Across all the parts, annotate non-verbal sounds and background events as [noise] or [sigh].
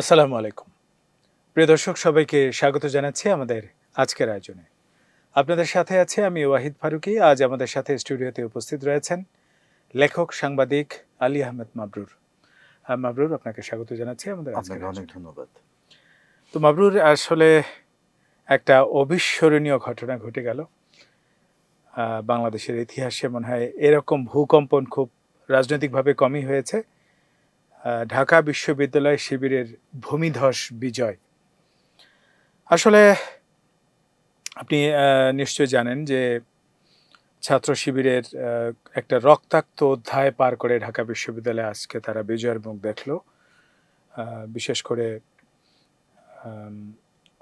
আসসালামু আলাইকুম। প্রিয় দর্শক সবাইকে স্বাগত জানাচ্ছি আমাদের আজকের আয়োজনে। আপনাদের সাথে আছে আমি ওয়াহিদ ফারুকি। আজ আমাদের সাথে স্টুডিওতে উপস্থিত রয়েছেন লেখক সাংবাদিক আলী আহমেদ মাবরুর। মাবরুর আপনাকে স্বাগত জানাচ্ছি আমাদের আজকের অনেক ধন্যবাদ। তো মাবরুর আসলে একটা অবিস্মরণীয় ঘটনা ঘটে গেল। বাংলাদেশের ইতিহাসে মনে হয় এরকম ভূকম্পন খুব রাজনৈতিকভাবে কমই হয়েছে। ঢাকা বিশ্ববিদ্যালয় শিবিরের ভূমিধস বিজয়। আসলে আপনি নিশ্চয় জানেন যে ছাত্র শিবিরের একটা রক্তাক্ত অধ্যায় পার করে ঢাকা বিশ্ববিদ্যালয়ে আজকে তারা বিজয়ের মুখ দেখল। বিশেষ করে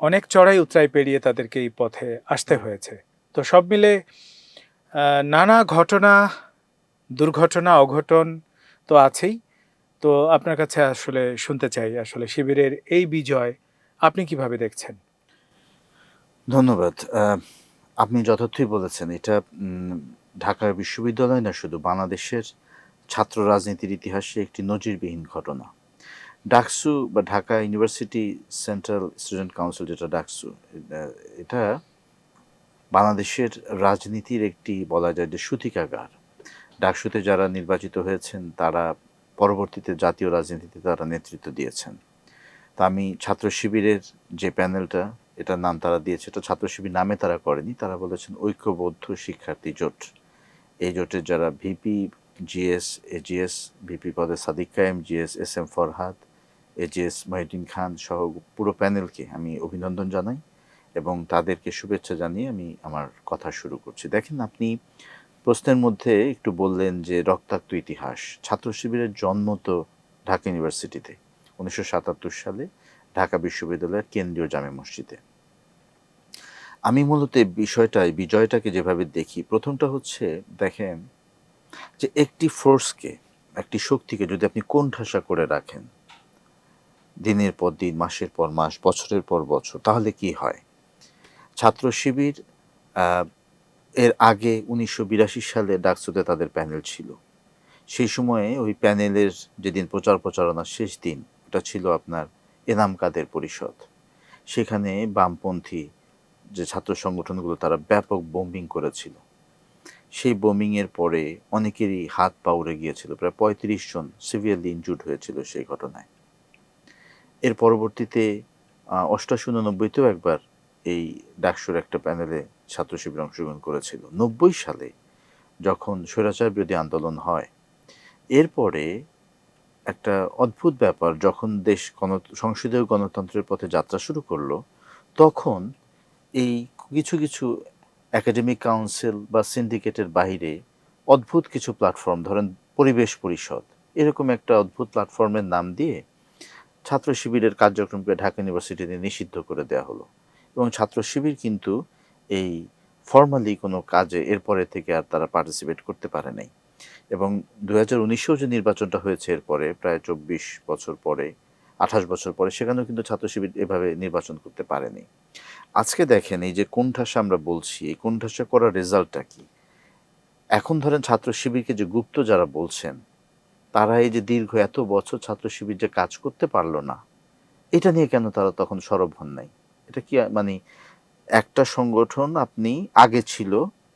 অনেক চড়াই উতরাই পেরিয়ে তাদেরকে এই পথে আসতে হয়েছে। তো সব মিলে নানা ঘটনা, দুর্ঘটনা, অঘটন তো আছেই। তো আপনার কাছে আসলে শুনতে চাই আসলে শিবিরের এই বিজয় আপনি কীভাবে দেখছেন? ধন্যবাদ। আপনি যথার্থই বলেছেন এটা উম, ঢাকা বিশ্ববিদ্যালয় না শুধু বাংলাদেশের ছাত্র রাজনীতির ইতিহাসে একটি নজিরবিহীন ঘটনা। ডাকসু বা Dhaka university central student council যেটা ডাকসু এটা বাংলাদেশের রাজনীতির একটি বলা যায় যে সূতিকাগার। ডাকসুতে যারা নির্বাচিত হয়েছেন তারা পরবর্তীতে জাতীয় রাজনীতিতে তারা নেতৃত্ব দিয়েছেন। তা আমি ছাত্র শিবিরের যে প্যানেলটা, এটার নাম তারা দিয়েছে, এটা ছাত্র শিবির নামে তারা করেনি, তারা বলেছেন ঐক্যবদ্ধ শিক্ষার্থী জোট। এই জোটের যারা ভিপি, জিএস, এজিএস, ভিপি পদে Sadik Kayem, GS, S M Farhad, AGS Mohiuddin Khan সহ পুরো প্যানেলকে আমি অভিনন্দন জানাই এবং তাদেরকে শুভেচ্ছা জানিয়ে আমি আমার কথা শুরু করছি। দেখেন আপনি প্রশ্নের মধ্যে একটু বললেন যে রক্তাক্ত ইতিহাস। ছাত্র শিবিরের জন্ম তো ঢাকা ইউনিভার্সিটিতে, উনিশশো সাতাত্তর সালে ঢাকা বিশ্ববিদ্যালয়ের কেন্দ্রীয় জামে মসজিদে। আমি মূলত এই বিষয়টা বিজয়টাকে যেভাবে দেখি, প্রথমটা হচ্ছে দেখেন যে একটি ফোর্সকে, একটি শক্তিকে যদি আপনি কোণঠাসা করে রাখেন, দিনের পর দিন, মাসের পর মাস, বছরের পর বছর, তাহলে কি হয়? ছাত্র শিবির এর আগে উনিশশো বিরাশি সালে ডাকসুতে তাদের প্যানেল ছিল। সেই সময়ে ওই প্যানেলের যেদিন প্রচার প্রচারণার শেষ দিন, ওটা ছিল আপনার এনাম কাদের পরিষদ। সেখানে বামপন্থী যে ছাত্র সংগঠনগুলো, তারা ব্যাপক বোম্বিং করেছিল। সেই বোম্বিংয়ের পরে অনেকেরই হাত পা উড়ে গিয়েছিল। প্রায় পঁয়ত্রিশ জন সিভিয়ারলি ইনজুর্ড হয়েছিল সেই ঘটনায়। এর পরবর্তীতে অষ্টাশি উননব্বইতেও একবার এই ডাকসুর একটা প্যানেলে ছাত্র শিবির অংশগ্রহণ করেছিল। নব্বই সালে যখন স্বৈরাচার বিরোধী আন্দোলন হয়, এরপরে একটা অদ্ভুত ব্যাপার, যখন দেশ গণ, সংসদীয় গণতন্ত্রের পথে যাত্রা শুরু করল, তখন এই কিছু কিছু একাডেমিক কাউন্সিল বা সিন্ডিকেটের বাইরে অদ্ভুত কিছু প্ল্যাটফর্ম ধরেন পরিবেশ পরিষদ, এরকম একটা অদ্ভুত প্ল্যাটফর্মের নাম দিয়ে ছাত্র শিবিরের কার্যক্রমকে ঢাকা ইউনিভার্সিটিতে নিষিদ্ধ করে দেওয়া হলো। এবং ছাত্র শিবির কিন্তু এই ফর্মালি কোনো কাজে এরপরে থেকে আর তারা পার্টিসিপেট করতে পারে নাই। এবং দু হাজার উনিশেও যে নির্বাচনটা হয়েছে এরপরে প্রায় চব্বিশ বছর পরে, আঠাশ বছর পরে, সেখানেও কিন্তু ছাত্র শিবির এভাবে নির্বাচন করতে পারেনি। আজকে দেখেন এই যে কোণঠাসা আমরা বলছি, এই কোণঠাসা করার রেজাল্টটা কি? এখন ধরেন ছাত্র শিবিরকে যে গুপ্ত যারা বলছেন, তারা এই যে দীর্ঘ এত বছর ছাত্র শিবির যে কাজ করতে পারল না, এটা নিয়ে কেন তারা তখন সরব হন নাই? এটা কি মানে একটা সংগঠন আপনি আগে ছিল,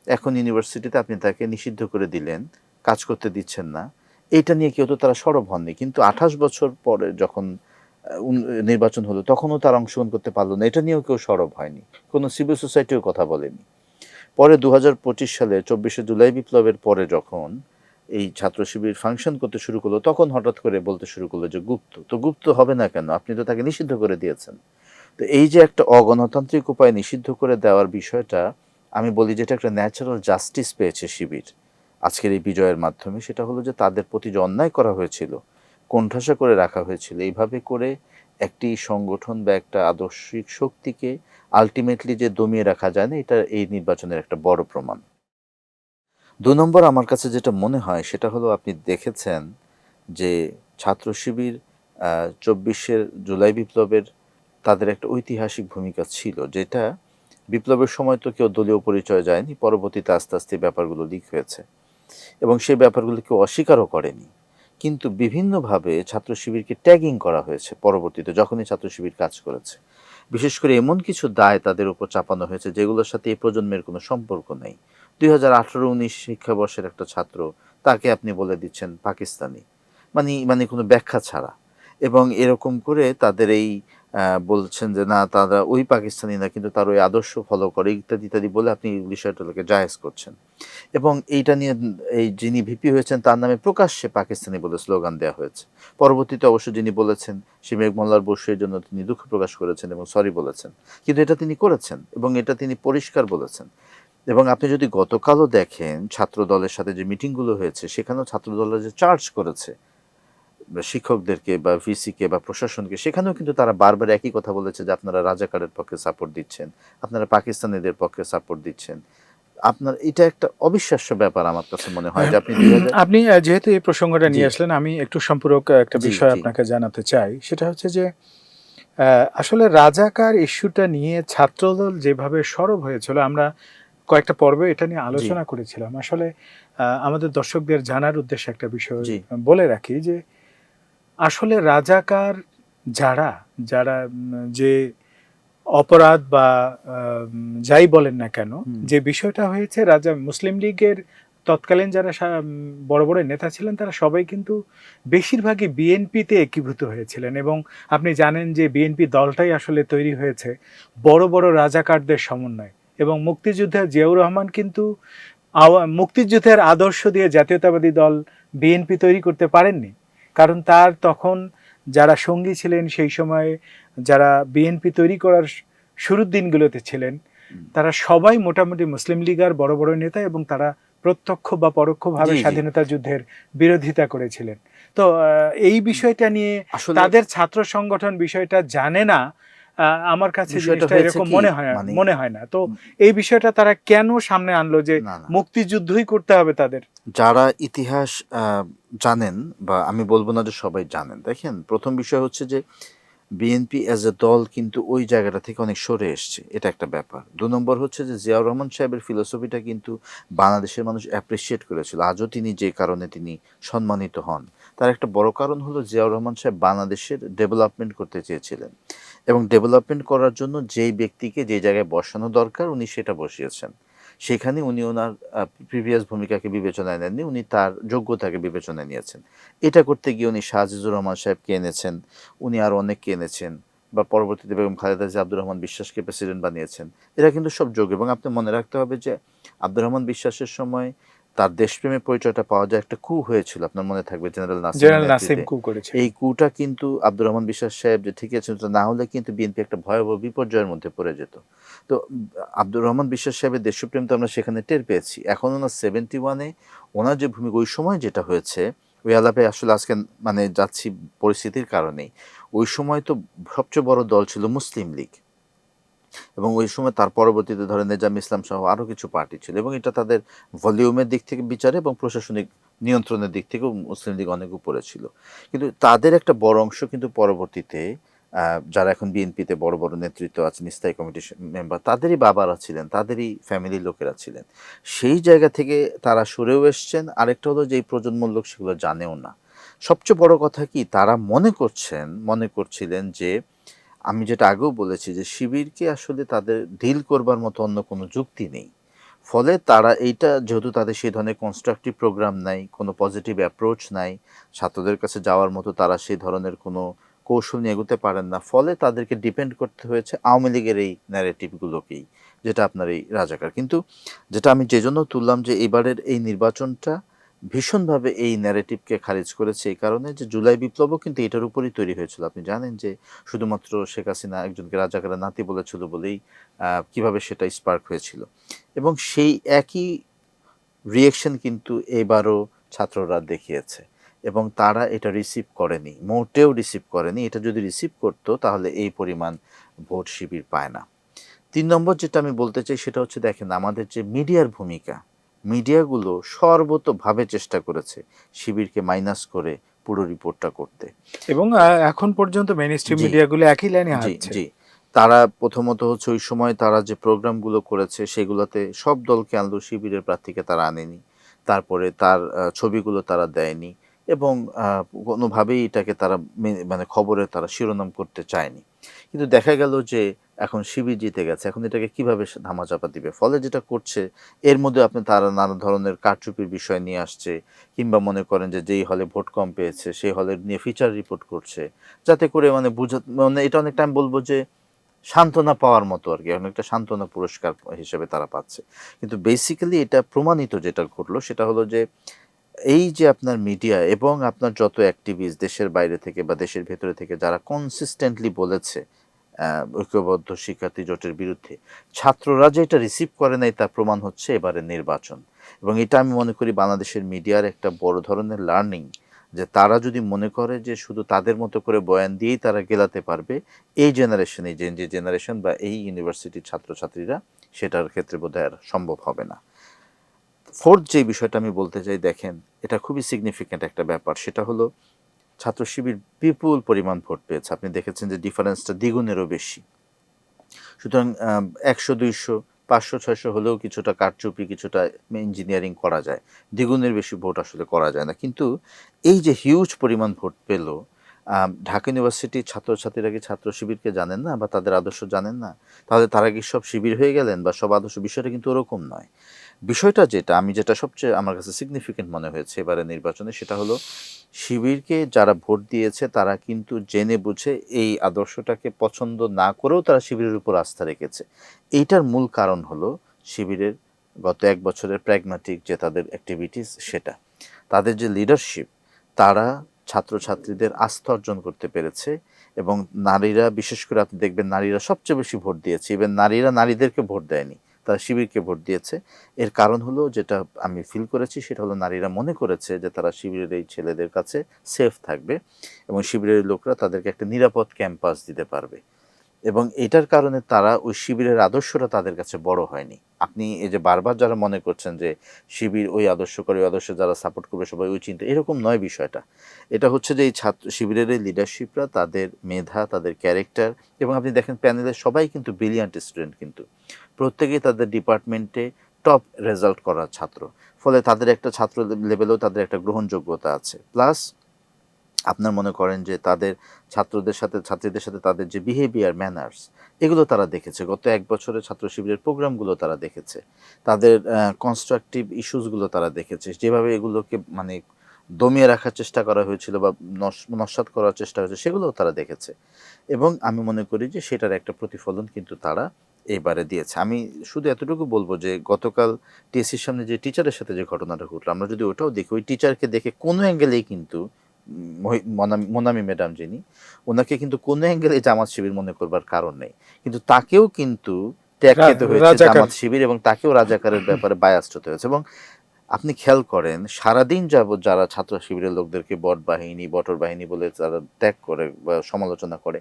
এখন ইউনিভার্সিটিতে আপনি তাকে নিষিদ্ধ করে দিলেন, কাজ করতে দিচ্ছেন না। এটা নিয়ে কেউ তো তারা সরব হননি। কিন্তু আঠাশ বছর পরে যখন নির্বাচন হলো, তখনও তারা অংশগ্রহণ করতে পারল না। এটা নিয়েও কেউ সরব হয়নি। কোনো সিভিল সোসাইটিও কথা বলেনি। পরে দু হাজার পঁচিশ সালে চব্বিশে জুলাই বিপ্লবের পরে যখন এই ছাত্র শিবির ফাংশন করতে শুরু করল, তখন হঠাৎ করে বলতে শুরু করল যে গুপ্ত। তো গুপ্ত হবে না কেন? আপনি তো তাকে নিষিদ্ধ করে দিয়েছেন। তো এই যে একটা অগণতান্ত্রিক উপায় নিষিদ্ধ করে দেওয়ার বিষয়টা, আমি বলি যেটা একটা ন্যাচারাল জাস্টিস পেয়েছে শিবির। আজকের এই বিজয়ের মাধ্যমে সেটা হলো যে তাদের প্রতি যে অন্যায় করা হয়েছিল, কোণঠাসা করে রাখা হয়েছিল, এইভাবে করে একটি সংগঠন বা একটা আদর্শিক শক্তিকে আলটিমেটলি যে দমিয়ে রাখা যায় না, এটা এই নির্বাচনের একটা বড় প্রমাণ। দু নম্বর আমার কাছে যেটা মনে হয়, সেটা হলো আপনি দেখেছেন যে ছাত্র শিবির চব্বিশের জুলাই বিপ্লবের তাদের একটা ঐতিহাসিক ভূমিকা ছিল, যেটা বিপ্লবের সময় তো কেউ দলীয় পরিচয় যায়নি, পরবর্তীতে আস্তে আস্তে ব্যাপারগুলো লিক হয়েছে। এবং সেই ব্যাপারগুলো কেউ অস্বীকারও করেনি। কিন্তু বিভিন্নভাবে ছাত্র শিবিরকে ট্যাগিং করা হয়েছে পরবর্তীতে, যখনই ছাত্র শিবির কাজ করেছে। বিশেষ করে এমন কিছু দায় তাদের উপর চাপানো হয়েছে, যেগুলোর সাথে এই প্রজন্মের কোনো সম্পর্ক নেই। দুই হাজার আঠারো উনিশ শিক্ষাবর্ষের একটা ছাত্র, তাকে আপনি বলে দিচ্ছেন পাকিস্তানি। মানে মানে কোনো ব্যাখ্যা ছাড়া। এবং এরকম করে তাদের এই বলছেন যে, না, তারা ওই পাকিস্তানি না, কিন্তু তার ওই আদর্শ ফলো করে, ইত্যাদি ইত্যাদি বলে আপনি বিষয়টাকে জায়েজ করছেন। এবং এইটা নিয়ে এই যিনি ভিপি হয়েছেন, তার নামে প্রকাশ্যে পাকিস্তানি বলে স্লোগান দেওয়া হয়েছে। পরবর্তীতে অবশ্য যিনি বলেছেন শিমেক মোল্লার বসুর জন্য তিনি দুঃখ প্রকাশ করেছেন এবং সরি বলেছেন। কিন্তু এটা তিনি করেছেন এবং এটা তিনি পরিষ্কার বলেছেন। এবং আপনি যদি গতকালও দেখেন ছাত্র দলের সাথে যে মিটিংগুলো হয়েছে, সেখানেও ছাত্র যে চার্জ করেছে শিক্ষকদেরকে বা ভিসিকে বা প্রশাসনকে সেখানেও কিন্তু তারা বারবার একই কথা বলেছে যে আপনারা রাজাকারের পক্ষে সাপোর্ট দিচ্ছেন আপনারা পাকিস্তানিদের পক্ষে সাপোর্ট দিচ্ছেন। আপনার এটা একটা অবিশ্বাস্য ব্যাপার আমার কাছে মনে হয় যে আপনি [clears throat] আপনি যেহেতু এই প্রসঙ্গটা নিয়ে আসলেন আমি একটু সম্পূরক একটা বিষয় আপনাকে জানাতে চাই। সেটা হচ্ছে যে আসলে রাজাকার ইস্যুটা নিয়ে ছাত্রদল যেভাবে সরব হয়েছিল আমরা কয়েকটা পর্বে এটা নিয়ে আলোচনা করেছিলাম। আসলে আহ, আমাদের দর্শকদের জানার উদ্দেশ্যে একটা বিষয় বলে রাখি যে আসলে রাজাকার যারা যারা যে অপরাধ বা যাই বলেন না কেন যে বিষয়টা হয়েছে রাজা মুসলিম লীগের তৎকালীন যারা বড় বড় নেতা ছিলেন তারা সবাই কিন্তু বেশিরভাগই বিএনপিতে একীভূত হয়েছিলেন এবং আপনি জানেন যে বিএনপি দলটাই আসলে তৈরি হয়েছে বড় বড় রাজাকারদের সমন্বয় এবং মুক্তিযুদ্ধে জিয়াউর রহমান কিন্তু মুক্তিযুদ্ধের আদর্শ দিয়ে জাতীয়তাবাদী দল বিএনপি তৈরি করতে পারেননি। কারণ তার তখন যারা সঙ্গী ছিলেন সেই সময়ে যারা বিএনপি তৈরি করার শুরুর দিনগুলোতে ছিলেন তারা সবাই মোটামুটি মুসলিম লীগের বড় বড় নেতা এবং তারা প্রত্যক্ষ বা পরোক্ষভাবে। স্বাধীনতা যুদ্ধের বিরোধিতা করেছিলেন তো এই বিষয়টা নিয়ে তাদের ছাত্র সংগঠন বিষয়টা জানে না আমার কাছে জিনিসটা এরকম মনে হয় মানে- মনে হয় না। তো এই বিষয়টা তারা কেন সামনে আনলো যে মুক্তিযুদ্ধই করতে হবে তাদের? যারা ইতিহাস জানেন বা আমি বলব না যে সবাই জানেন দেখেন প্রথম বিষয় হচ্ছে যে বিএনপি অ্যাজ এ দল কিন্তু ওই জায়গাটা থেকে অনেক সরে এসছে এটা একটা ব্যাপার। দু নম্বর হচ্ছে যে জিয়াউর রহমান সাহেবের ফিলোসফিটা কিন্তু বাংলাদেশের মানুষ অ্যাপ্রিসিয়েট করেছিল আজও তিনি যে কারণে তিনি সম্মানিত হন। তার একটা বড় কারণ হলো জিয়াউর রহমান সাহেব বাংলাদেশের ডেভেলপমেন্ট করতে চেয়েছিলেন। এবং ডেভেলপমেন্ট করার জন্য যেই ব্যক্তিকে যে জায়গায় বসানো দরকার উনি সেটা বসিয়েছেন। সেখানে উনি ওনার প্রিভিয়াস ভূমিকাকে বিবেচনায় নেননি, উনি তার যোগ্যতাকে বিবেচনায় নিয়েছেন। এটা করতে গিয়ে উনি শাহজিজুর রহমান সাহেবকে এনেছেন, উনি আর অনেককে এনেছেন বা পরবর্তীতে বেগম খালেদা আব্দুর রহমান বিশ্বাসকে প্রেসিডেন্ট বানিয়েছেন। এরা কিন্তু সব যোগ্য এবং আপনি মনে রাখতে হবে যে আব্দুর রহমান বিশ্বাসের সময় তার দেশপ্রেমের পরিচয়টা পাওয়া যায় একটা কু হয়েছিল আপনার মনে থাকবে জেনারেল নাসিম জেনারেল নাসিম কু করেছে এই কুটা কিন্তু আব্দুর রহমান বিশ্বাস সাহেব যে ঠিক আছে না হলে কিন্তু বিএনপি একটা ভয়াবহ বিপর্যয়ের মধ্যে পড়ে যেত। তো আব্দুর রহমান বিশ্বাস সাহেবের দেশপ্রেম তো আমরা সেখানে টের পেয়েছি। এখন ওনার সেভেন্টি ওয়ানে ওনার যে ভূমিকা ওই সময় যেটা হয়েছে ওই আলাপে আসলে আজকে মানে যাচ্ছি পরিস্থিতির কারণেই। ওই সময় তো সবচেয়ে বড় দল ছিল মুসলিম লীগ। এবং ওই সময় তার পরবর্তীতে ধরেন নেজাম ইসলাম সহ আরও কিছু পার্টি ছিল এবং এটা তাদের ভলিউমের দিক থেকে বিচারে এবং প্রশাসনিক নিয়ন্ত্রণের দিক থেকেও মুসলিম লীগ অনেক উপরে ছিল। কিন্তু তাদের একটা বড় অংশ কিন্তু পরবর্তীতে যারা এখন বিএনপিতে বড় বড় নেতৃত্ব আছেন, স্থায়ী কমিটির মেম্বার তাদেরই বাবারা ছিলেন, তাদেরই ফ্যামিলির লোকেরা ছিলেন। সেই জায়গা থেকে তারা সরেও এসছেন। আরেকটা হলো যে এই প্রজন্মর লোক সেগুলো জানেও না। সবচেয়ে বড় কথা কি, তারা মনে করছেন, মনে করছিলেন যে আমি যেটা আগেও বলেছি যে শিবিরকে আসলে তাদের ডিল করবার মতো অন্য কোনো যুক্তি নেই। ফলে তারা এইটা যেহেতু তাদের সেই ধরনের কনস্ট্রাকটিভ প্রোগ্রাম নাই, কোনো পজিটিভ অ্যাপ্রোচ নাই, ছাত্রদের কাছে যাওয়ার মতো তারা সেই ধরনের কোনো কৌশল নিয়ে এগোতে পারেন না। ফলে তাদেরকে ডিপেন্ড করতে হয়েছে আওয়ামী লীগের এই ন্যারেটিভগুলোকেই যেটা আপনার এই রাজাকার। কিন্তু যেটা আমি যে জন্য তুললাম যে এবারের এই নির্বাচনটা ভীষণভাবে এই ন্যারেটিভকে খারিজ করেছে এই কারণে যে জুলাই বিপ্লবও কিন্তু এটার উপরই তৈরি হয়েছিল। আপনি জানেন যে শুধুমাত্র শেখ হাসিনা একজনকে রাজাকারের নাতি বলেছিল বলেই কীভাবে সেটা স্পার্ক হয়েছিল। এবং সেই একই রিয়েকশন কিন্তু এবারও ছাত্ররা দেখিয়েছে। এবং তারা এটা রিসিভ করেনি, মোটেও রিসিভ করেনি। এটা যদি রিসিভ করতো, তাহলে এই পরিমাণ ভোট শিবির পায় না। তিন নম্বর যেটা আমি বলতে চাই, সেটা হচ্ছে দেখেন, আমাদের যে মিডিয়ার ভূমিকা মিডিয়াগুলো সর্বতভাবে চেষ্টা করেছে শিবিরকে মাইনাস করে পুরো রিপোর্টটা করতে। এবং এখন পর্যন্ত মেইন স্ট্রিম জি। মিডিয়াগুলো একই লাইনে জি হাঁটছে। জি। তারা প্রথমত হচ্ছে ওই সময় তারা যে প্রোগ্রামগুলো করেছে সেগুলোতে সব দলকে আনলো শিবিরের প্রার্থীকে তারা আনেনি। তারপরে তার ছবিগুলো তারা দেয়নি এবং কোনোভাবেই এটাকে তারা মানে খবরে তারা শিরোনাম করতে চায়নি। কিন্তু দেখা গেল যে এখন শিবির জিতে গেছে, এখন এটাকে কীভাবে ধামাচাপা দিবে? ফলে যেটা করছে, এর মধ্যে আপনি তারা নানা ধরনের কারচুপির বিষয় নিয়ে আসছে, কিংবা মনে করেন যে যেই হলে ভোট কম পেয়েছে, সেই হলে নিয়ে ফিচার রিপোর্ট করছে, যাতে করে মানে বুঝা মানে এটা অনেক টাইম বলব যে সান্ত্বনা পাওয়ার মতো আর কি, অনেকটা সান্ত্বনা পুরস্কার হিসেবে তারা পাচ্ছে। কিন্তু বেসিক্যালি এটা প্রমাণিত যেটা ঘটলো, সেটা হলো যে এই যে আপনার মিডিয়া এবং আপনার যত অ্যাক্টিভিস্ট দেশের বাইরে থেকে বা দেশের ভেতরে থেকে যারা কনসিস্টেন্টলি বলেছে ঐক্যবদ্ধ শিক্ষার্থী জোটের বিরুদ্ধে। ছাত্ররা যে এটা রিসিভ করে নাই, তার প্রমাণ হচ্ছে এবারে নির্বাচন। এবং এটা আমি মনে করি বাংলাদেশের মিডিয়ার একটা বড় ধরনের লার্নিং যে তারা যদি মনে করে যে শুধু তাদের মতো করে বয়ান দিয়েই তারা গেলাতে পারবে, এই জেনারেশনে যে যে জেনারেশন বা এই ইউনিভার্সিটির ছাত্রছাত্রীরা সেটার ক্ষেত্রে বোধহয় আর সম্ভব হবে না। ফোর্থ যে বিষয়টা আমি বলতে চাই, দেখেন, এটা খুবই সিগনিফিক্যান্ট একটা ব্যাপার। সেটা হলো ছাত্র শিবির বিপুল পরিমাণ ভোট পেয়েছে। আপনি দেখেছেন যে ডিফারেন্সটা দ্বিগুণেরও বেশি। সুতরাং একশো, দুইশো, পাঁচশো, ছয়শো হলেও কিছুটা কারচুপি, কিছুটা ইঞ্জিনিয়ারিং করা যায়। দ্বিগুণের বেশি ভোট আসলে করা যায় না। কিন্তু এই যে হিউজ পরিমাণ ভোট পেল ঢাকা ইউনিভার্সিটির ছাত্রছাত্রীরা কি ছাত্র শিবিরকে জানেন না বা তাদের আদর্শ জানেন না? তাহলে তারা কি সব শিবির হয়ে গেলেন বা সব আদর্শ বিষয়টা কিন্তু ওরকম নয়। বিষয়টা যেটা, আমি যেটা সবচেয়ে আমার কাছে সিগনিফিকেন্ট মনে হয়েছে এবারে নির্বাচনে সেটা হলো, শিবিরকে যারা ভোট দিয়েছে তারা কিন্তু জেনে বুঝে এই আদর্শটাকে পছন্দ না করেও তারা শিবিরের উপর আস্থা রেখেছে। এইটার মূল কারণ হলো শিবিরের গত এক বছরের প্র্যাগম্যাটিক যে তাদের অ্যাক্টিভিটিস সেটা। তাদের যে লিডারশিপ তারা ছাত্রছাত্রীদের আস্থা অর্জন করতে পেরেছে এবং নারীরা, বিশেষ করে আপনি দেখবেন নারীরা সবচেয়ে বেশি ভোট দিয়েছে। ইভেন নারীরা নারীদেরকে ভোট দেয়নি। তারা শিবিরকে ভোট দিয়েছে। এর কারণ হলো যেটা আমি ফিল করেছি, সেটা হলো নারীরা মনে করেছে যে তারা শিবিরের এই ছেলেদের কাছে সেফ থাকবে এবং শিবিরের লোকরা তাদেরকে একটা নিরাপদ ক্যাম্পাস দিতে পারবে। এবং এটার কারণে তারা ওই শিবিরের আদর্শটা তাদের কাছে বড় হয়নি। আপনি এই যে বারবার যারা মনে করছেন যে শিবির ওই আদর্শ করে ওই আদর্শে যারা সাপোর্ট করবে সবাই ওই চিন্তা, এরকম নয় বিষয়টা। এটা হচ্ছে যে এই ছাত্র, শিবিরের এই লিডারশিপরা তাদের মেধা, তাদের ক্যারেক্টার এবং আপনি দেখেন প্যানেলের সবাই কিন্তু ব্রিলিয়ান্ট স্টুডেন্ট কিন্তু। প্রত্যেকেই তাদের ডিপার্টমেন্টে টপ রেজাল্ট করা ছাত্র। ফলে তাদের একটা ছাত্র লেভেলেও তাদের একটা গ্রহণযোগ্যতা আছে। প্লাস আপনার মনে করেন যে তাদের ছাত্রদের সাথে, ছাত্রীদের সাথে তাদের যে বিহেভিয়ার ম্যানার্স এগুলো তারা দেখেছে। গত এক বছরে ছাত্র শিবিরের প্রোগ্রামগুলো তারা দেখেছে। তাদের কনস্ট্রাকটিভ ইস্যুসগুলো তারা দেখেছে। যেভাবে এগুলোকে মানে দমিয়ে রাখার চেষ্টা করা হয়েছিল বা নস- নস্যাৎ করার চেষ্টা হয়েছে, সেগুলোও তারা দেখেছে। এবং আমি মনে করি যে সেটার একটা প্রতিফলন কিন্তু তারা এবারে দিয়েছে। আমি শুধু এতটুকু বলব যে গতকাল টিএসসির সামনে যে টিচারের সাথে যে ঘটনাটা ঘটলো, আমরা যদি ওটাও দেখি, ওই টিচারকে দেখে কোনো অ্যাঙ্গেলেই কিন্তু মনামি ম্যাডাম যিনি ওনাকে কিন্তু কোনো অ্যাঙ্গেলে জামাত শিবির মনে করবার কারণ নেই। কিন্তু তাকেও কিন্তু ত্যাগ খেতে হয়েছে জামাত শিবির এবং তাকেও রাজাকারের ব্যাপারে বায়াস্ট হতে হয়েছে। এবং আপনি খেয়াল করেন সারাদিন যাবৎ যারা ছাত্র শিবিরের লোকদেরকে বট বাহিনী বটর বাহিনী বলে তারা ত্যাগ করে বা সমালোচনা করে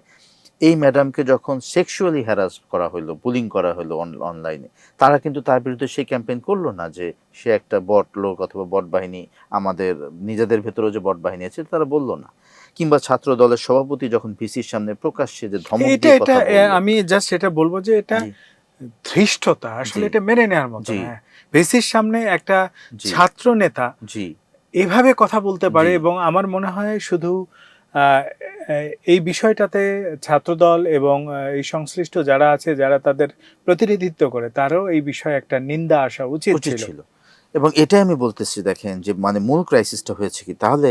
এই ম্যাডামকে যখন সেক্সুয়ালি হ্যারাস করা হলো বুলিং করা হলো অনলাইনে তারা কিন্তু তার বিরুদ্ধে সেই ক্যাম্পেইন করল না যে সে একটা বট লোক অথবা বট বাহিনী আমাদের নিজেদের ভেতরেও যে বট বাহিনী আছে তারা বলল না। কিংবা ছাত্র দলের সভাপতি যখন ভিসির সামনে প্রকাশ্যে যে ধমক এটা এটা আমি জাস্ট এটা বলব যে এটা ধৃষ্টতা আসলে এটা মেনে নেওয়ার মতো বেসির সামনে একটা ছাত্র নেতা জি। এভাবে কথা বলতে পারে এবং আমার মনে হয় শুধু আহ, এই বিষয়টাতে ছাত্রদল এবং এই সংশ্লিষ্ট যারা আছে যারা তাদের প্রতিনিধিত্ব করে তারও এই বিষয়ে একটা নিন্দা আসা উচিত ছিল। এবং এটাই আমি বলতেছি দেখেন যে মানে মূল ক্রাইসিসটা হয়েছে কি? তাহলে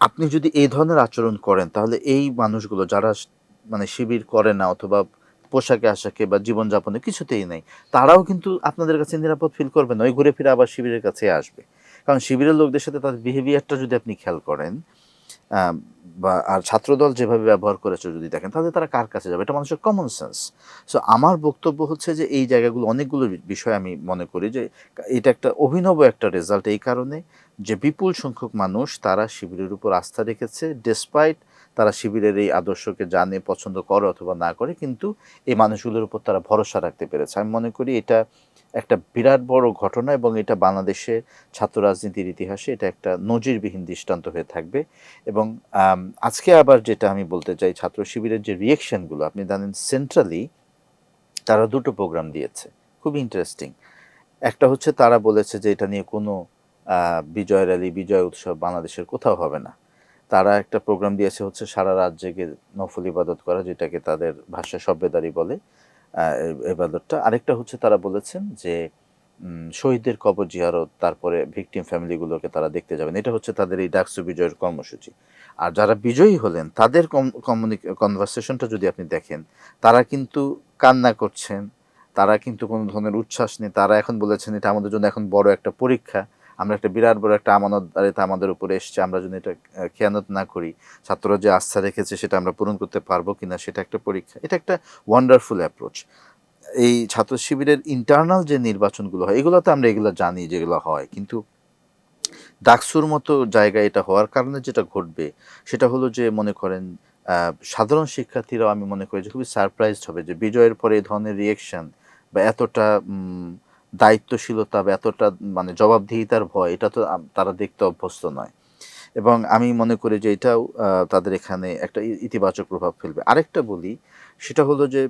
আপনি যদি এই ধরনের আচরণ করেন তাহলে এই মানুষগুলো যারা মানে শিবির করে না অথবা পোশাকে আশাকে বা জীবনযাপনে কিছুতেই নেই তারাও কিন্তু আপনাদের কাছে নিরাপদ ফিল করবে না। ওই ঘুরে ফিরে আবার শিবিরের কাছে আসবে। কারণ শিবিরের লোকদের সাথে তাদের বিহেভিয়ারটা যদি আপনি খেয়াল করেন বা, আর ছাত্রদল যেভাবে ব্যবহার করেছে যদি দেখেন, তাহলে তারা কার কাছে যাবে? এটা মানুষের কমন সেন্স সো আমার বক্তব্য হচ্ছে যে এই জায়গাগুলো, অনেকগুলো বিষয় আমি মনে করি যে, এটা একটা অভিনব একটা রেজাল্ট এই কারণে যে বিপুল সংখ্যক মানুষ তারা শিবিরের উপর আস্থা রেখেছে ডেসপাইট তারা শিবিরের এই আদর্শকে জানে, পছন্দ করে অথবা না করে, কিন্তু এই মানুষগুলোর উপর তারা ভরসা রাখতে পেরেছে। আমি মনে করি এটা একটা বিরাট বড় ঘটনা এবং এটা বাংলাদেশে ছাত্র রাজনীতির ইতিহাসে এটা একটা নজিরবিহীন দৃষ্টান্ত হয়ে থাকবে। এবং আজকে আবার যেটা আমি বলতে চাই, ছাত্র শিবিরের যে রিয়েকশনগুলো আপনি জানেন সেন্ট্রালি তারা দুটো প্রোগ্রাম দিয়েছে, খুব ইন্টারেস্টিং একটা হচ্ছে তারা বলেছে যে এটা নিয়ে কোনো বিজয় র্যালি বিজয় উৎসব বাংলাদেশের কোথাও হবে না। তারা একটা প্রোগ্রাম দিয়েছে হচ্ছে সারা রাত জেগে নফল ইবাদত করা, যেটাকে তাদের ভাষায় সভ্যদারি বলে ইবাদতটা। আরেকটা হচ্ছে তারা বলেছেন যে শহীদদের কবর জিয়ারত, তারপরে ভিকটিম ফ্যামিলিগুলোকে তারা দেখতে যাবেন। এটা হচ্ছে তাদের এই ডাকসু বিজয়ের কর্মসূচি। আর যারা বিজয়ী হলেন, তাদের কনভারসেশনটা যদি আপনি দেখেন, তারা কিন্তু কান্না করছেন, তারা কিন্তু কোনো ধরনের উচ্ছ্বাস নেই, তারা এখন বলেছেন এটা আমাদের জন্য এখন বড় একটা পরীক্ষা। আমরা একটা বিরাট বড় একটা আমানত দাঁড়িয়ে আমাদের উপরে এসছে, আমরা যদি এটা খেয়ানত না করি ছাত্ররা যে আস্থা রেখেছে সেটা আমরা পূরণ করতে পারব কিনা সেটা একটা পরীক্ষা। এটা একটা ওয়ান্ডারফুল অ্যাপ্রোচ এই ছাত্র শিবিরের ইন্টারনাল যে নির্বাচনগুলো হয়, এগুলোতে আমরা এগুলো জানি যেগুলো হয়, কিন্তু ডাকসুর মতো জায়গায় এটা হওয়ার কারণে যেটা ঘটবে, সেটা হলো যে মনে করেন সাধারণ শিক্ষার্থীরাও আমি মনে করি যে খুবই সারপ্রাইজড হবে যে বিজয়ের পরে এই ধরনের রিয়েকশন বা এতটা দায়িত্বশীলতা বা এতটা মানে জবাবদিহিতার ভয়, এটা তো তারা দেখতে অভ্যস্ত নয়। এবং আমি মনে করি যে এটাও তাদের এখানে একটা ইতিবাচক প্রভাব ফেলবে। আরেকটা বলি, সেটা হলো যে,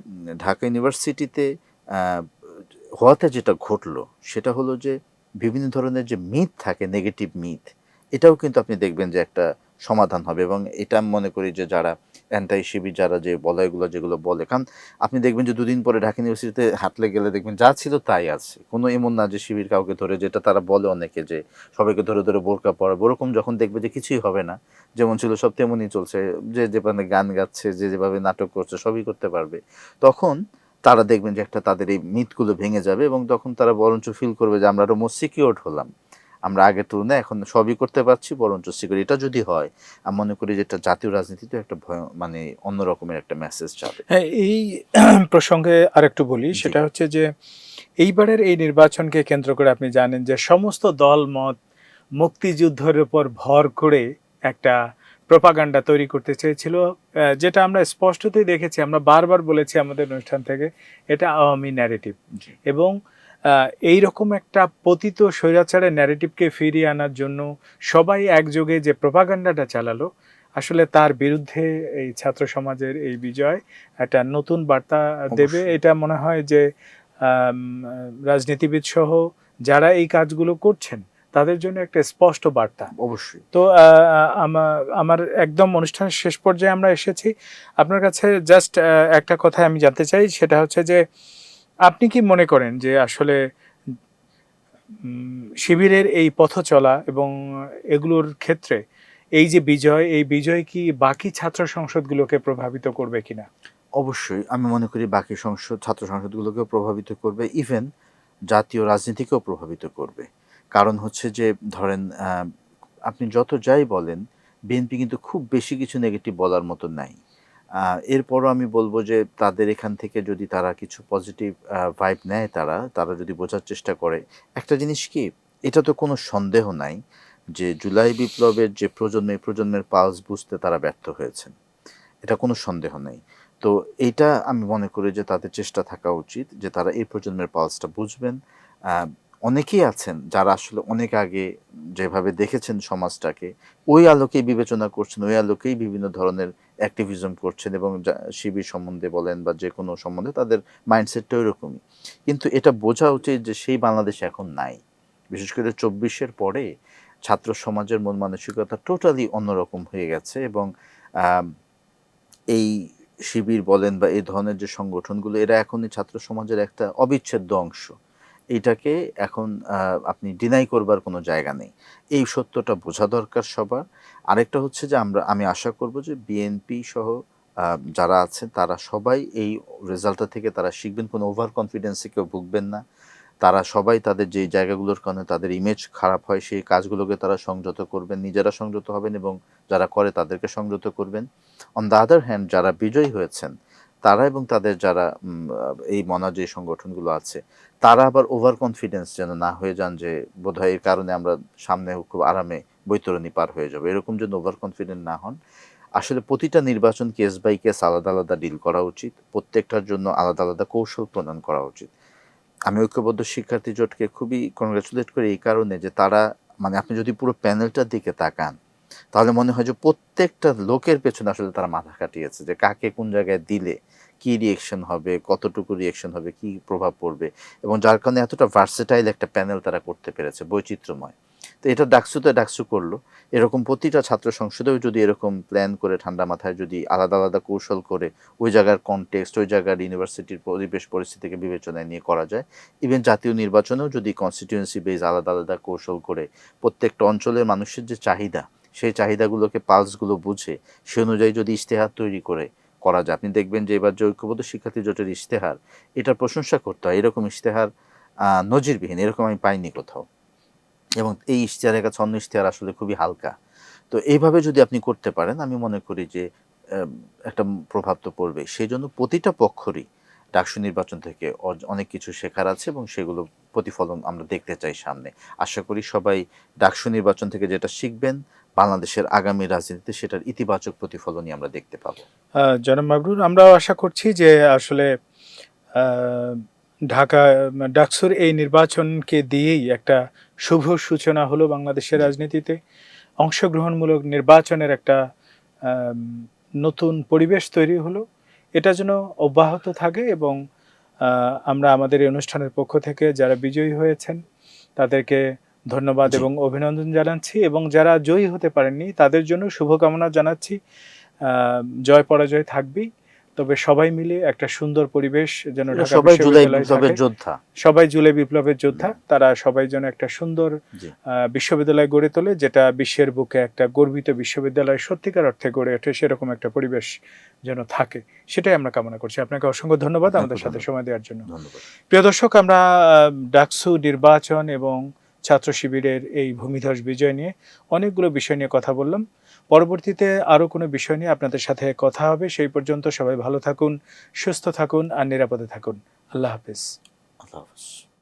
ঢাকা ইউনিভার্সিটিতে হওয়াতে যেটা ঘটলো, সেটা হলো যে, বিভিন্ন ধরনের যে মিথ থাকে নেগেটিভ মিথ, এটাও কিন্তু আপনি দেখবেন যে একটা সমাধান হবে এবং এটা আমি মনে করি যে যারা অ্যান্টাই শিবির যারা যে বলয়গুলো যেগুলো বলে, কারণ আপনি দেখবেন যে দুদিন পরে ঢাকা ইউনিভার্সিটিতে হাঁটলে গেলে দেখবেন যা ছিল তাই আছে। কোনো এমন না যে শিবির কাউকে ধরে, যেটা তারা বলে অনেকে যে সবাইকে ধরে ধরে বোরকা পড়াবে ওরকম যখন দেখবে যে কিছুই হবে না, যেমন ছিল সব তেমনই চলছে, যে যেভাবে গান গাচ্ছে, যে যেভাবে নাটক করছে, সবই করতে পারবে। তখন তারা দেখবেন যে একটা তাদের এই মিথগুলো ভেঙে যাবে এবং তখন তারা বরঞ্চ ফিল করবে যে আমরা আরও মোর সিকিউরড হলাম। আমরা আগের তুলনায় এখন সবই করতে পারছি বরঞ্চ সিকিউর এটা যদি হয় আমি মনে করি যে এটা জাতীয় রাজনীতিতে একটা ভয় মানে অন্য রকমের একটা মেসেজ যাবে। হ্যাঁ এই [clears throat] প্রসঙ্গে আরেকটু বলি সেটা হচ্ছে যে এইবারের এই নির্বাচনকে কেন্দ্র করে আপনি জানেন যে সমস্ত দল মত মুক্তিযুদ্ধের উপর ভর করে একটা প্রপাগান্ডা তৈরি করতে চেয়েছিল যেটা আমরা স্পষ্টতই দেখেছি আমরা বারবার বলেছি আমাদের অনুষ্ঠান থেকে এটা আওয়ামী ন্যারেটিভ এবং এই রকম একটা পতিত স্বৈরাচারের ন্যারেটিভকে ফিরিয়ে আনার জন্য সবাই একযোগে যে প্রপাগান্ডাটা চালালো আসলে তার বিরুদ্ধে এই ছাত্র সমাজের এই বিজয় একটা নতুন বার্তা দেবে। এটা মনে হয় যে রাজনীতিবিদ সহ যারা এই কাজগুলো করছেন তাদের জন্য একটা স্পষ্ট বার্তা। অবশ্যই। তো আমার একদম অনুষ্ঠানের শেষ পর্যায়ে আমরা এসেছি। আপনার কাছে জাস্ট একটা কথা আমি জানতে চাই সেটা হচ্ছে যে আপনি কি মনে করেন যে আসলে শিবিরের এই পথ চলা এবং এগুলোর ক্ষেত্রে এই যে বিজয়, এই বিজয় কি বাকি ছাত্র সংসদগুলোকে প্রভাবিত করবে কিনা? অবশ্যই, আমি মনে করি বাকি সংসদ ছাত্র সংসদগুলোকেও প্রভাবিত করবে ইভেন জাতীয় রাজনীতিকেও প্রভাবিত করবে। কারণ হচ্ছে যে, ধরেন আপনি যত যাই বলেন, বিএনপি কিন্তু খুব বেশি কিছু নেগেটিভ বলার মতো নাই। এরপরও আমি বলব যে তাদের এখান থেকে যদি তারা কিছু পজিটিভ ভাইব নেয় তারা তারা যদি বোঝার চেষ্টা করে। একটা জিনিস কি, এটা তো কোনো সন্দেহ নাই যে জুলাই বিপ্লবের যে প্রজন্ম প্রজন্মের পালস বুঝতে তারা ব্যর্থ হয়েছেন। এটা কোনো সন্দেহ নেই। তো এইটা আমি মনে করি যে তাদের চেষ্টা থাকা উচিত যে তারা এই প্রজন্মের পালসটা বুঝবেন। অনেকেই আছেন যারা আসলে অনেক আগে যেভাবে দেখেছেন সমাজটাকে, ওই আলোকেই বিবেচনা করছেন, ওই আলোকেই বিভিন্ন ধরনের অ্যাক্টিভিজম করছেন এবং শিবির সম্বন্ধে বলেন বা যে কোনো সম্বন্ধে তাদের মাইন্ডসেটটা ওইরকমই কিন্তু এটা বোঝা উচিত যে সেই বাংলাদেশ এখন নাই। বিশেষ করে চব্বিশের পরে ছাত্র সমাজের মন মানসিকতা টোটালি অন্যরকম হয়ে গেছে এবং এই শিবির বলেন বা এই ধরনের যে সংগঠনগুলো, এরা এখনই ছাত্র সমাজের একটা অবিচ্ছেদ্য অংশ। এইটাকে এখন আপনি ডিনাই করবার কোনো জায়গা নেই। এই সত্যটা বোঝা দরকার সবার। আরেকটা হচ্ছে যে আমরা, আমি আশা করব যে বিএনপি সহ যারা আছেন, তারা সবাই এই রেজাল্টটা থেকে তারা শিখবেন। কোনো ওভার কনফিডেন্সে কেউ ভুগবেন না। তারা সবাই তাদের যে জায়গাগুলোর কারণে তাদের ইমেজ খারাপ হয়, সেই কাজগুলোকে তারা সংযত করবেন, নিজেরা সংযত হবেন এবং যারা করে তাদেরকে সংযত করবেন। অন দ্য আদার হ্যান্ড যারা বিজয়ী হয়েছেন তারা এবং তাদের যারা এই মনা সংগঠনগুলো আছে, তারা আবার ওভার কনফিডেন্স যেন না হয়ে যান যে বোধহয় এর কারণে আমরা সামনে খুব আরামে বৈতরণী পার হয়ে যাব। এরকম যেন ওভার কনফিডেন্ট না হন, আসলে প্রতিটা নির্বাচন কেস বাই কেস আলাদা আলাদা ডিল করা উচিত, প্রত্যেকটার জন্য আলাদা আলাদা কৌশল প্রণয়ন করা উচিত। আমি ঐক্যবদ্ধ শিক্ষার্থী জোটকে খুবই কংগ্রেচুলেট করি এই কারণে যে তারা মানে আপনি যদি পুরো প্যানেলটার দিকে তাকান তাহলে মনে হয় যে প্রত্যেকটা লোকের পেছনে আসলে তারা মাথা কাটিয়েছে যে কাকে কোন জায়গায় দিলে কি রিয়েকশন হবে, কতটুকু রিয়েকশন হবে, কি প্রভাব পড়বে এবং যার কারণে এতটা ভার্সেটাইল একটা প্যানেল তারা করতে পেরেছে, বৈচিত্র্যময়। তো এটা ডাকসুতে ডাকসু করল। এরকম প্রতিটা ছাত্র সংসদেও যদি এরকম প্ল্যান করে, ঠান্ডা মাথায় যদি আলাদা আলাদা কৌশল করে, ওই জায়গার কনটেক্সট ওই জায়গার ইউনিভার্সিটির পরিবেশ পরিস্থিতিকে বিবেচনায় নিয়ে করা যায়। ইভেন জাতীয় নির্বাচনেও যদি কনস্টিটিউয়েন্সি বেজ আলাদা আলাদা কৌশল করে, প্রত্যেকটা অঞ্চলের মানুষের যে চাহিদা সেই চাহিদাগুলোকে, পালসগুলো বুঝে, সে অনুযায়ী যদি ইশতেহার তৈরি করে, করা যায়। আপনি দেখবেন যে এবার যে ঐক্যবদ্ধ শিক্ষার্থী জোটের ইশতেহার, এটার প্রশংসা করতে হয়। এরকম ইশতেহার নজিরবিহীন, এরকম আমি পাইনি কোথাও। এবং এই ইশতেহারের কাছে অন্য ইশতেহার আসলে খুবই হালকা। তো এইভাবে যদি আপনি করতে পারেন, আমি মনে করি যে একটা প্রভাব তো পড়বে সেই জন্য প্রতিটা পক্ষরই ডাকসু নির্বাচন থেকে অনেক কিছু শেখার আছে এবং সেগুলো প্রতিফলন আমরা দেখতে চাই সামনে। আশা করি সবাই ডাকসু নির্বাচন থেকে যেটা শিখবেন বাংলাদেশের আগামী রাজনীতিতে সেটার ইতিবাচক প্রতিফলনই আমরা দেখতে পাবো। জনাব মাবরুর আমরাও আশা করছি যে আসলে ঢাকা ডাকসুর এই নির্বাচনকে দিয়েই একটা শুভ সূচনা হলো বাংলাদেশের রাজনীতিতে। অংশগ্রহণমূলক নির্বাচনের একটা নতুন পরিবেশ তৈরি হলো। এটা যেন অব্যাহত থাকে এবং আমরা আমাদের এই অনুষ্ঠানের পক্ষ থেকে যারা বিজয়ী হয়েছেন তাদেরকে ধন্যবাদ এবং অভিনন্দন জানাচ্ছি এবং যারা জয়ী হতে পারেননি তাদের জন্য শুভকামনা জানাচ্ছি। জয় পরাজয় থাকবেই। তবে সবাই মিলে একটা সুন্দর পরিবেশ যেন সবাই জুলাই বিপ্লবের। যোদ্ধা। সবাই জুলাই বিপ্লবের যোদ্ধা। তারা সবাই যেন একটা সুন্দর বিশ্ববিদ্যালয় গড়ে তোলে যেটা বিশ্বের বুকে একটা গর্বিত বিশ্ববিদ্যালয় সত্যিকার অর্থে গড়ে ওঠে সেরকম একটা পরিবেশ যেন থাকে। সেটাই আমরা কামনা করছি। আপনাকে অসংখ্য ধন্যবাদ আমাদের সাথে সময় দেওয়ার জন্য। প্রিয় দর্শক আমরা ডাকসু নির্বাচন এবং ছাত্র শিবিরের এই ভূমিধস বিজয় নিয়ে অনেকগুলো বিষয় নিয়ে কথা বললাম। পরবর্তীতে আরও কোনো বিষয় নিয়ে আপনাদের সাথে কথা হবে, সেই পর্যন্ত সবাই ভালো থাকুন, সুস্থ থাকুন আর নিরাপদে থাকুন। আল্লাহ হাফিজ। আল্লাহ হাফেজ।